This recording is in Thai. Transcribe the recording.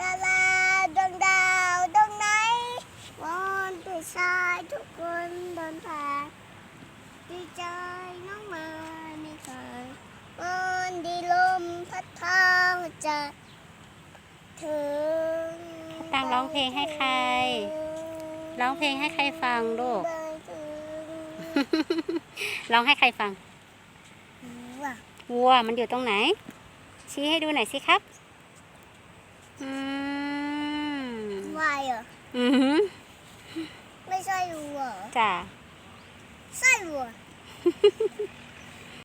ดาราดวงดาวดวงไหนวอนผู้ชายทุกคนเดินผ่าดีใจน้องมาไม่เคยวอนดีลมพัดเท้าจะถึงตังร้องเพลงให้ใคร ร้องเพลงให้ใครฟังลูก ร้องให้ใครฟัง วัวมันอยู่ตรงไหน ชี้ให้ดูหน่อยสิครับ อืมวายเหรออือหือไม่ใช่วัวเหรอจ้ะ ใช่วัว